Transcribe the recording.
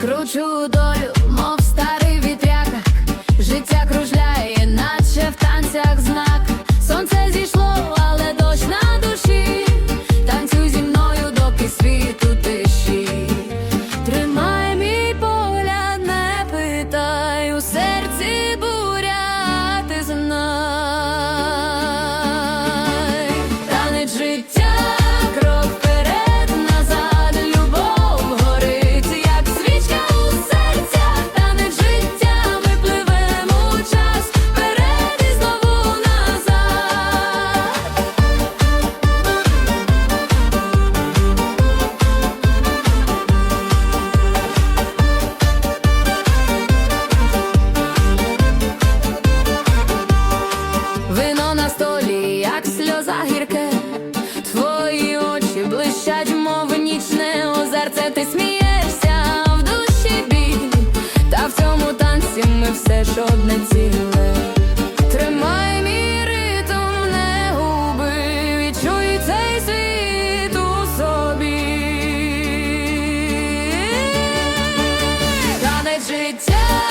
кручу долю, мов старий вітряк, життя кружляє, наче в танцях знак, сонце зійшло. Як сльоза гірке, твої очі блищать, мов нічне озерце, ти смієшся в душі біль, та в цьому танці ми все ж одне ціле. Тримай мій ритм, не губи, відчуй цей світ у собі. Танець життя,